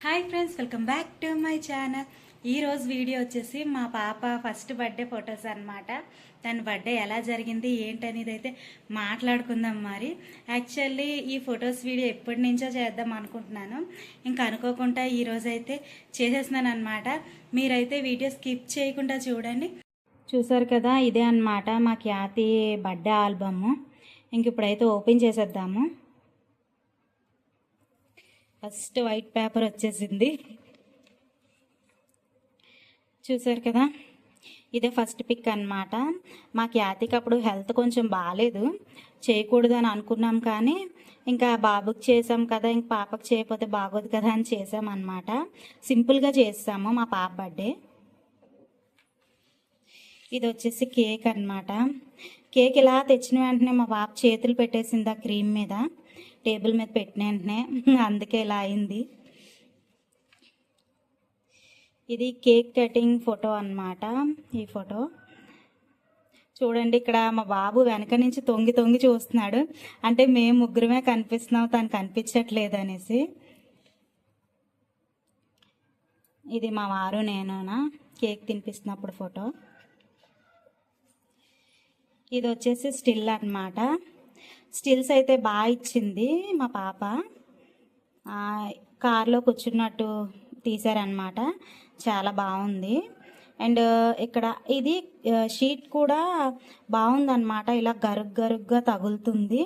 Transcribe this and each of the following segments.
Hi friends welcome back to my channel ఈ రోజు video వచ్చేసి మా పాప ఫస్ట్ బర్త్డే ఫొటోస్ అన్నమాట. తన బర్త్డే ఎలా జరిగింది ఏంటనేది అయితే మాట్లాడుకుందాం మరి. యాక్చువల్లీ ఈ ఫొటోస్ వీడియో ఎప్పటి నుంచో చేద్దాం అనుకుంటున్నాను. ఇంకా అనుకోకుండా ఈరోజైతే అయితే చేసేస్తున్నాను అనమాట మీరైతే వీడియో స్కిప్ చేయకుండా చూడండి. చూసారు కదా ఇదే అన్నమాట మా ఖ్యాతి బర్త్డే ఆల్బమ్ ఇంక ఇప్పుడైతే ఓపెన్ చేసేద్దాము. ఫస్ట్ వైట్ పేపర్ వచ్చేసింది. చూసారు కదా? ఇదే ఫస్ట్ పిక్ అన్నమాట. మా ఖ్యాతికి అప్పుడు హెల్త్ కొంచెం బాగాలేదు చేయకూడదు అని అనుకున్నాం కానీ ఇంకా బాబుకి చేసాం కదా ఇంక పాపకి చేయకపోతే బాగోదు కదా అని చేసాం అనమాట సింపుల్గా చేస్తాము మా పాప బర్త్డే. ఇది వచ్చేసి కేక్ అన్నమాట. కేక్ ఇలా తెచ్చిన వెంటనే మా పాప చేతులు పెట్టేసింది ఆ క్రీమ్ మీద. టేబుల్ మీద పెట్టిన వెంటనే అందుకే ఇలా అయింది. ఇది కేక్ కటింగ్ ఫోటో అన్నమాట ఈ ఫోటో. చూడండి ఇక్కడ మా బాబు వెనక నుంచి తొంగి తొంగి చూస్తున్నాడు. అంటే మేము ముగ్గురమే కనిపిస్తున్నాం తను కనిపించట్లేదు అనేసి. ఇది మా వారు నేనునా కేక్ తినిపిస్తున్నప్పుడు ఫోటో. ఇది వచ్చేసి స్టిల్ అన్నమాట. స్టిల్స్ అయితే బాగా ఇచ్చింది మా పాప. కార్లో కూర్చున్నట్టు తీశారనమాట చాలా బాగుంది. అండ్ ఇక్కడ ఇది షీట్ కూడా బాగుందన్నమాట. ఇలా గరుగ్ గరుగ్గా తగులుతుంది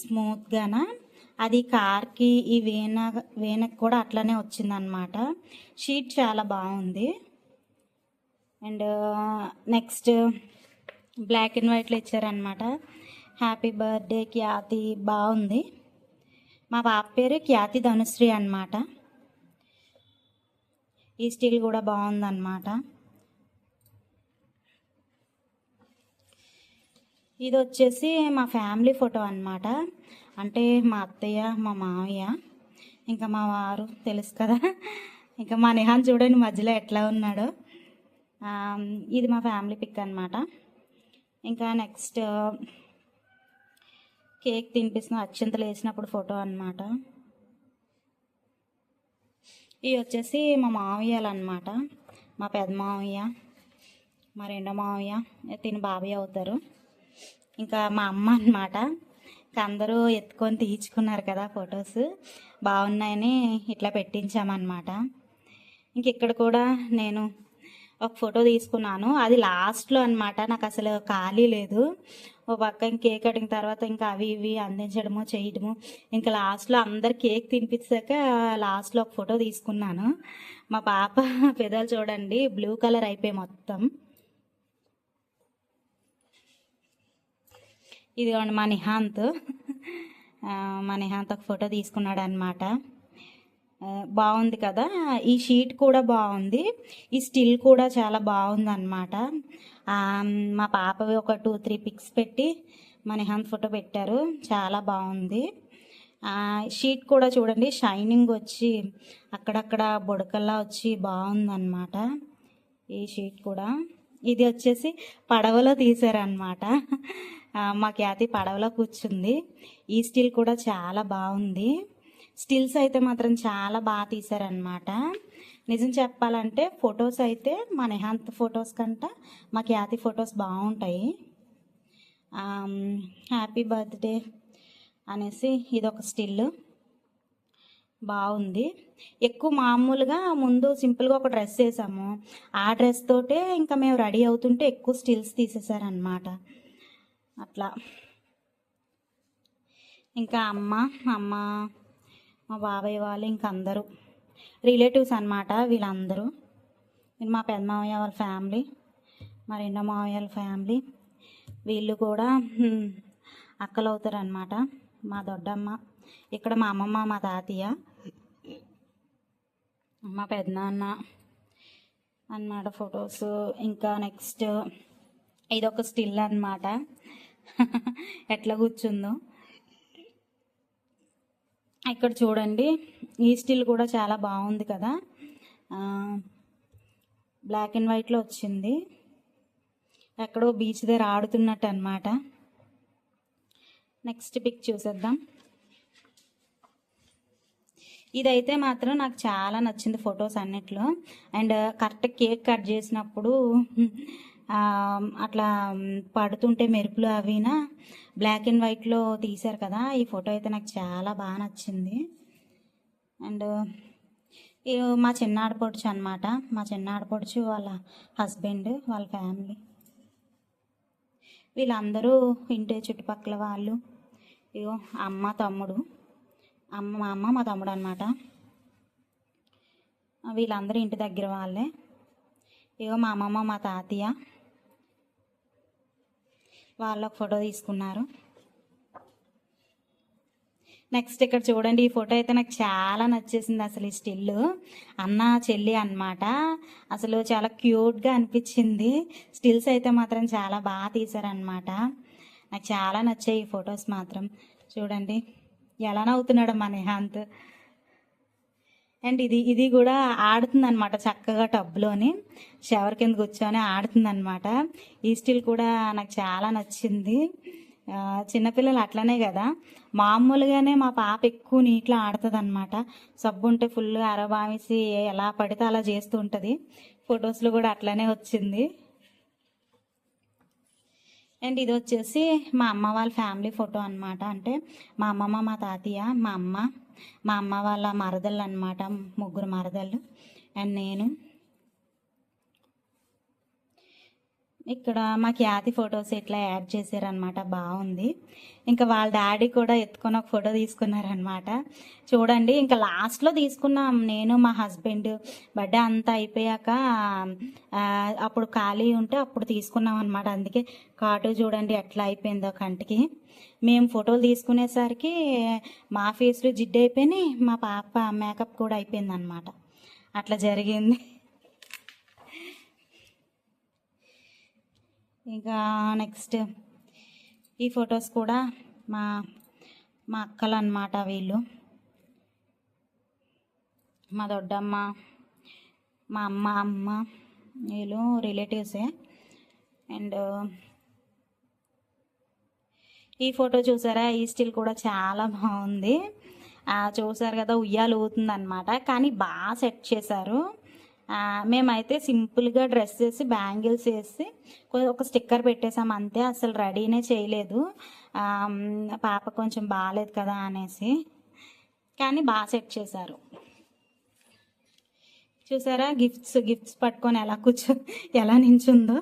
స్మూత్గాన. అది కార్కి ఈ వేన వేనకి కూడా అట్లనే వచ్చిందనమాట షీట్ చాలా బాగుంది. అండ్ నెక్స్ట్ బ్లాక్ అండ్ వైట్లో ఇచ్చారనమాట హ్యాపీ బర్త్డే ఖ్యాతి బాగుంది. మా పాప పేరు ఖ్యాతి ధనుశ్రీ అన్నమాట. ఈ స్టీల్ కూడా బాగుందన్నమాట. ఇది వచ్చేసి మా ఫ్యామిలీ ఫోటో అన్నమాట. అంటే మా అత్తయ్య మా మామయ్య ఇంకా మా వారు తెలుసు కదా. ఇంకా మా నిహాన్ చూడండి మధ్యలో ఎట్లా ఉన్నాడో. ఇది మా ఫ్యామిలీ పిక్ అన్నమాట. ఇంకా నెక్స్ట్ కేక్ తినిపిస్తున్న. అత్యంతలు వేసినప్పుడు ఫోటో అన్నమాట. ఇవి వచ్చేసి మా మావయ్యలు అనమాట మా పెద్ద మావయ్య మా రెండో మావయ్య తిని బాబాయ్ అవుతారు. ఇంకా మా అమ్మ అన్నమాట. అందరూ ఎత్తుకొని తీయించుకున్నారు కదా ఫొటోస్. బాగున్నాయని ఇట్లా పెట్టించామన్నమాట. ఇంక ఇక్కడ కూడా నేను ఒక ఫోటో తీసుకున్నాను. అది లాస్ట్లో అన్నమాట. నాకు అసలు ఖాళీ లేదు. ఓ పక్క ఇంక కేక్ కటింగ్ తర్వాత ఇంకా అవి ఇవి అందించడము చేయడము. ఇంకా లాస్ట్లో అందరు కేక్ తినిపించాక లాస్ట్లో ఒక ఫోటో తీసుకున్నాను. మా పాప పెదాలు చూడండి బ్లూ కలర్ అయిపోయి మొత్తం. ఇదిగోండి మా నిహాంత్. మా నిహాంత్ ఒక ఫోటో తీసుకున్నాడు అనమాట బాగుంది కదా. ఈ షీట్ కూడా బాగుంది. ఈ స్టిల్ కూడా చాలా బాగుంది అనమాట మా పాపవి ఒక టూ త్రీ పిక్స్ పెట్టి మా నిహాంత్ ఫోటో పెట్టారు. చాలా బాగుంది. షీట్ కూడా చూడండి షైనింగ్ వచ్చి అక్కడక్కడ బుడకల్లా వచ్చి బాగుందన్నమాట. ఈ షీట్ కూడా. ఇది వచ్చేసి పడవలో తీసారనమాట మా ఖ్యాతి పడవలో కూర్చుంది. ఈ స్టిల్ కూడా చాలా బాగుంది. స్టిల్స్ అయితే మాత్రం చాలా బాగా తీశారనమాట నిజం చెప్పాలంటే ఫొటోస్ అయితే మా నిహాంత్ ఫొటోస్ కంట మా ఖ్యాతి ఫొటోస్ బాగుంటాయి. హ్యాపీ బర్త్డే అనేసి ఇదొక స్టిల్ బాగుంది. ఎక్కువ మామూలుగా ముందు సింపుల్గా ఒక డ్రెస్ వేసాము. ఆ డ్రెస్ తోటే ఇంకా మేము రెడీ అవుతుంటే ఎక్కువ స్టిల్స్ తీసేసారనమాట అట్లా. ఇంకా అమ్మ అమ్మ మా బాబాయ్ వాళ్ళు ఇంక అందరూ రిలేటివ్స్ అనమాట వీళ్ళందరూ. మా పెద్ద మామయ్య వాళ్ళ ఫ్యామిలీ మా రెండో మామయ్య వాళ్ళ ఫ్యామిలీ. వీళ్ళు కూడా అక్కలు అవుతారనమాట మా దొడ్డమ్మ ఇక్కడ మా అమ్మమ్మ మా తాతయ్య మా పెద్దనాన్న అన్నమాట ఫొటోస్. ఇంకా నెక్స్ట్ ఇదొక స్టిల్ అన్నమాట. ఎట్లా కూర్చుందో. ఇక్కడ చూడండి ఈ స్టిల్ కూడా చాలా బాగుంది కదా. బ్లాక్ అండ్ వైట్లో వచ్చింది. ఎక్కడో బీచ్ దగ్గర ఆడుతున్నట్టు అనమాట నెక్స్ట్ పిక్ చూసేద్దాం. ఇదైతే మాత్రం నాకు చాలా నచ్చింది ఫొటోస్ అన్నిట్లో. అండ్ కరెక్ట్ కేక్ కట్ చేసినప్పుడు అట్లా పడుతుంటే మెరుపులు అవినా బ్లాక్ అండ్ వైట్లో తీశారు కదా ఈ ఫోటో అయితే నాకు చాలా బాగా నచ్చింది. అండ్ మా చిన్న ఆడపడుచు అనమాట మా చిన్న ఆడపడుచు వాళ్ళ హస్బెండ్ వాళ్ళ ఫ్యామిలీ. వీళ్ళందరూ ఇంటి చుట్టుపక్కల వాళ్ళు ఇగో అమ్మ తమ్ముడు అమ్మ మా అమ్మ మా తమ్ముడు అనమాట వీళ్ళందరూ ఇంటి దగ్గర వాళ్ళే. ఇగో మా అమ్మమ్మ మా తాతయ్య వాళ్ళు ఒక ఫోటో తీసుకున్నారు. నెక్స్ట్ ఇక్కడ చూడండి ఈ ఫోటో అయితే నాకు చాలా నచ్చేసింది అసలు ఈ స్టిల్. అన్న చెల్లి అన్నమాట. అసలు చాలా క్యూట్గా అనిపించింది. స్టిల్స్ అయితే మాత్రం చాలా బాగా తీశారనమాట నాకు చాలా నచ్చాయి ఈ ఫొటోస్ మాత్రం. చూడండి ఎలా నవ్వుతున్నాడు మా నిహాంత్. అండ్ ఇది ఇది కూడా ఆడుతుంది అనమాట చక్కగా టబ్లోని. షవర్ కింద కూర్చొని ఆడుతుంది అనమాట ఈ స్టిల్ కూడా నాకు చాలా నచ్చింది. చిన్నపిల్లలు అట్లనే కదా. మామూలుగానే మా పాప ఎక్కువ నీటిలో ఆడుతుంది అనమాట సబ్బు ఉంటే ఫుల్ అరబామిసి ఎలా పడితే అలా చేస్తూ ఉంటుంది. ఫొటోస్లో కూడా అట్లనే వచ్చింది. అండ్ ఇది వచ్చేసి మా అమ్మ వాళ్ళ ఫ్యామిలీ ఫోటో అన్నమాట. అంటే మా అమ్మమ్మ మా తాతయ్య మా అమ్మ మా అమ్మ వాళ్ళ మరదళ్ళు అనమాట ముగ్గురు మరదళ్ళు అండ్ నేను. ఇక్కడ మా ఖ్యాతి ఫొటోస్ ఇట్లా యాడ్ చేశారనమాట బాగుంది. ఇంకా వాళ్ళ డాడీ కూడా ఎత్తుకొని ఒక ఫోటో తీసుకున్నారనమాట చూడండి ఇంకా లాస్ట్లో తీసుకున్నాం. నేను మా హస్బెండ్ బర్త్డే అంతా అయిపోయాక అప్పుడు ఖాళీ ఉంటే అప్పుడు తీసుకున్నాం అనమాట అందుకే కాటు చూడండి ఎట్లా అయిపోయిందో కంటికి. మేము ఫోటోలు తీసుకునేసరికి మా ఫేస్లో జిడ్డు అయిపోయినాయి మా పాప మేకప్ కూడా అయిపోయింది అనమాట అట్లా జరిగింది. ఇంకా నెక్స్ట్ ఈ ఫొటోస్ కూడా మా మా అక్కలు అన్నమాట వీళ్ళు. మా దొడ్డమ్మ మా అమ్మ అమ్మ వీళ్ళు రిలేటివ్సే అండ్ ఈ ఫోటో చూసారా? ఈ స్టిల్ కూడా చాలా బాగుంది. ఆ, చూసారు కదా ఉయ్యాలు ఊతుంది అనమాట కానీ బాగా సెట్ చేశారు. మేమైతే సింపుల్గా డ్రెస్ వేసి బ్యాంగిల్స్ వేసి ఒక స్టిక్కర్ పెట్టేసాం. అంతే అసలు రెడీనే చేయలేదు. పాప కొంచెం బాగాలేదు కదా అనేసి. కానీ బాగా సెట్ చేశారు. చూసారా? గిఫ్ట్స్ గిఫ్ట్స్ పట్టుకొని ఎలా కూర్చో ఎలా నించుందో.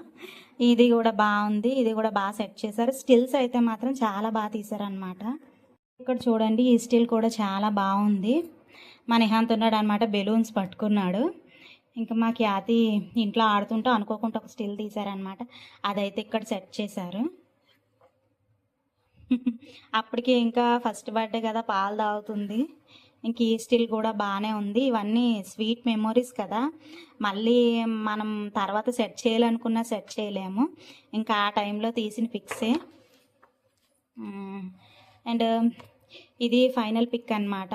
ఇది కూడా బాగుంది. ఇది కూడా బాగా సెట్ చేశారు. స్టిల్స్ అయితే మాత్రం చాలా బాగా తీశారనమాట ఇక్కడ చూడండి ఈ స్టిల్ కూడా చాలా బాగుంది. మా నిహాంత్ ఉన్నాడు అనమాట బెలూన్స్ పట్టుకున్నాడు. ఇంకా మా ఖ్యాతి ఇంట్లో ఆడుతుంటే అనుకోకుండా ఒక స్టిల్ తీశారనమాట అదైతే ఇక్కడ సెట్ చేశారు. అప్పటికి ఇంకా ఫస్ట్ బర్త్డే కదా పాలు తాగుతుంది. ఇంక ఈ స్టిల్ కూడా బాగానే ఉంది. ఇవన్నీ స్వీట్ మెమొరీస్ కదా. మళ్ళీ మనం తర్వాత సెట్ చేయాలనుకున్నా సెట్ చేయలేము. ఇంకా ఆ టైంలో తీసిన పిక్సే. అండ్ ఇది ఫైనల్ పిక్ అన్నమాట.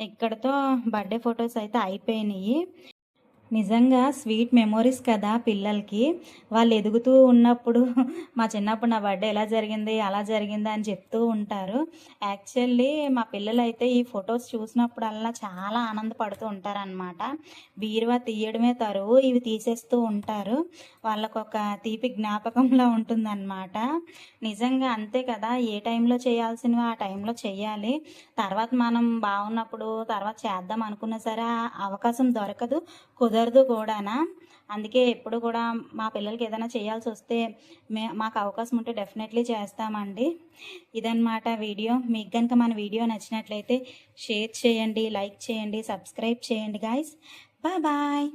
ఇక్కడతో బర్త్డే ఫొటోస్ అయితే అయిపోయినాయి. నిజంగా స్వీట్ మెమొరీస్ కదా పిల్లలకి. వాళ్ళు ఎదుగుతూ ఉన్నప్పుడు మా చిన్నప్పుడు నా బర్త్డే ఎలా జరిగింది అలా జరిగింది అని చెప్తూ ఉంటారు. యాక్చువల్లీ మా పిల్లలు అయితే ఈ ఫొటోస్ చూసినప్పుడల్లా చాలా ఆనందపడుతూ ఉంటారనమాట బీరువా తీయడమే తరువు ఇవి తీసేస్తూ ఉంటారు. వాళ్ళకు ఒక తీపి జ్ఞాపకంలా ఉంటుందన్నమాట. నిజంగా అంతే కదా ఏ టైంలో చేయాల్సినవి ఆ టైంలో చేయాలి తర్వాత మనం బాగున్నప్పుడు తర్వాత చేద్దాం అనుకున్నా సరే అవకాశం దొరకదు కుదరదు కూడానా? అందుకే ఎప్పుడు కూడా మా పిల్లలకి ఏదైనా చేయాల్సి వస్తే మే మాకు అవకాశం ఉంటే డెఫినెట్లీ చేస్తామండి. ఇదన్నమాట వీడియో. మీకు కనుక మన వీడియో నచ్చినట్లయితే షేర్ చేయండి లైక్ చేయండి సబ్స్క్రైబ్ చేయండి గాయస్ బాయ్ బాయ్.